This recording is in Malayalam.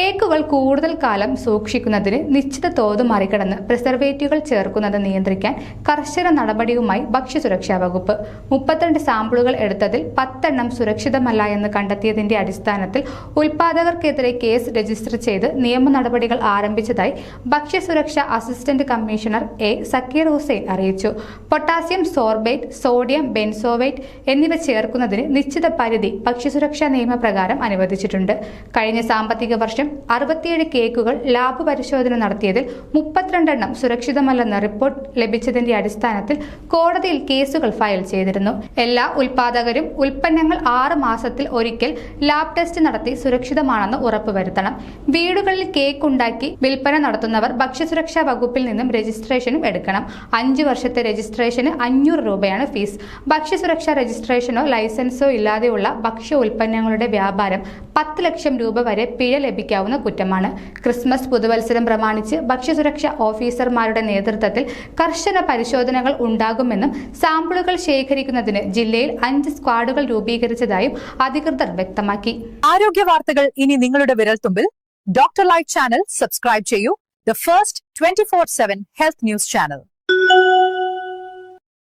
കേക്കുകൾ കൂടുതൽ കാലം സൂക്ഷിക്കുന്നതിന് നിശ്ചിത തോത് മറികടന്ന് പ്രിസർവേറ്റീവുകൾ ചേർക്കുന്നത് നിയന്ത്രിക്കാൻ കർശന നടപടിയുമായി ഭക്ഷ്യസുരക്ഷാ വകുപ്പ്. മുപ്പത്തിരണ്ട് സാമ്പിളുകൾ എടുത്തതിൽ പത്തെണ്ണം സുരക്ഷിതമല്ല എന്ന് കണ്ടെത്തിയതിന്റെ അടിസ്ഥാനത്തിൽ ഉൽപാദകർക്കെതിരെ കേസ് രജിസ്റ്റർ ചെയ്ത് നിയമ നടപടികൾ ആരംഭിച്ചതായി ഭക്ഷ്യസുരക്ഷാ assistant commissioner A Zakir Hussain അറിയിച്ചു. പൊട്ടാസ്യം സോർബേറ്റ് സോഡിയം ബെൻസോവേറ്റ് എന്നിവ ചേർക്കുന്നതിന് നിശ്ചിത പരിധി ഭക്ഷ്യസുരക്ഷാ നിയമപ്രകാരം അനുവദിച്ചിട്ടുണ്ട്. കഴിഞ്ഞ സാമ്പത്തിക വർഷം അറുപത്തിയേഴ് കേക്കുകൾ ലാബ് പരിശോധന നടത്തിയതിൽ മുപ്പത്തിരണ്ടെണ്ണം സുരക്ഷിതമല്ലെന്ന റിപ്പോർട്ട് ലഭിച്ചതിന്റെ അടിസ്ഥാനത്തിൽ കോടതിയിൽ കേസുകൾ ഫയൽ ചെയ്തിരുന്നു. എല്ലാ ഉൽപാദകരും ഉൽപ്പന്നങ്ങൾ ആറ് മാസത്തിൽ ഒരിക്കൽ ലാബ് ടെസ്റ്റ് നടത്തി സുരക്ഷിതമാണെന്ന് ഉറപ്പുവരുത്തണം. വീടുകളിൽ കേക്ക് ഉണ്ടാക്കി വിൽപ്പന നടത്തുന്നവർ ഭക്ഷ്യസുരക്ഷാ വകുപ്പിൽ നിന്നും രജിസ്ട്രേഷനും എടുക്കണം. അഞ്ച് വർഷത്തെ രജിസ്ട്രേഷന് അഞ്ഞൂറ് രൂപയാണ് ഫീസ്. ഭക്ഷ്യസുരക്ഷാ രജിസ്ട്രേഷനോ ലൈസൻസോ ഇല്ലാതെയുള്ള ഭക്ഷ്യ ഉൽപ്പന്നങ്ങളുടെ വ്യാപാരം പത്ത് ലക്ഷം രൂപ വരെ പിഴ ലഭിക്കാവുന്ന കുറ്റമാണ്. ക്രിസ്മസ് പുതുവത്സരം പ്രമാണിച്ച് ഭക്ഷ്യസുരക്ഷ ഓഫീസർമാരുടെ നേതൃത്വത്തിൽ കർശന പരിശോധനകൾ ഉണ്ടാകുമെന്നും സാമ്പിളുകൾ ശേഖരിക്കുന്നതിന് ജില്ലയിൽ അഞ്ച് സ്ക്വാഡുകൾ രൂപീകരിച്ചതായും അധികൃതർ വ്യക്തമാക്കി. ആരോഗ്യ വാർത്തകൾ ഇനി നിങ്ങളുടെ വിരൽത്തുമ്പിൽ. ഡോക്ടർ ലൈറ്റ് ചാനൽ സബ്സ്ക്രൈബ് ചെയ്യൂ. The first twenty four seven health news channel